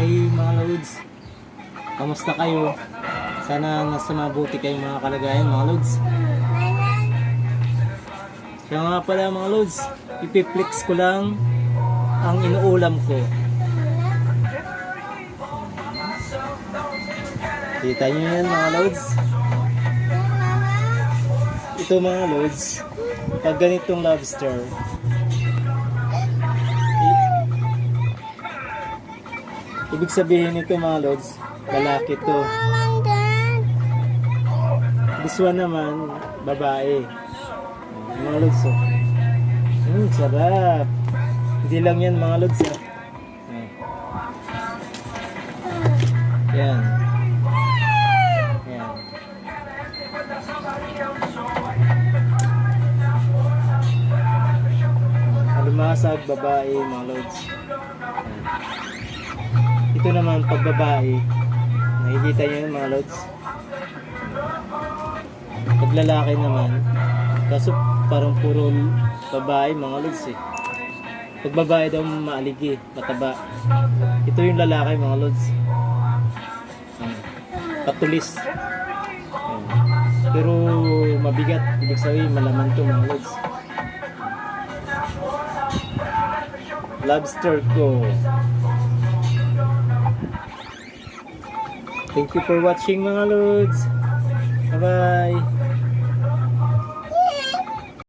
Hi mga lods. Kamusta kayo? Sana nasa mabuti kayong mga kalagayan mga lods. Kaya nga pala mga lods, ipiflix ko lang ang inuulam ko. Kita nyo yan mga lods? Ito mga lods, pag ganitong lobster, ibig sabihin nito mga lods, lalaki to. This one naman, babae. Mga lods, oh. Mm, sarap. Hindi lang yan mga lods, ah. Yan. Yan. Alumasag, babae, mga lods. Yan. Ito naman, pag babae, nakikita nyo yun mga lods. Pag lalaki naman, kaso parang puro babae mga lods eh. Pag babae daw maaligi, mataba. Ito yung lalaki mga lods. Patulis. Pero mabigat, ibig sabihin malaman to mga lods. Lobster ko. Thank you for watching mga lods. Bye-bye.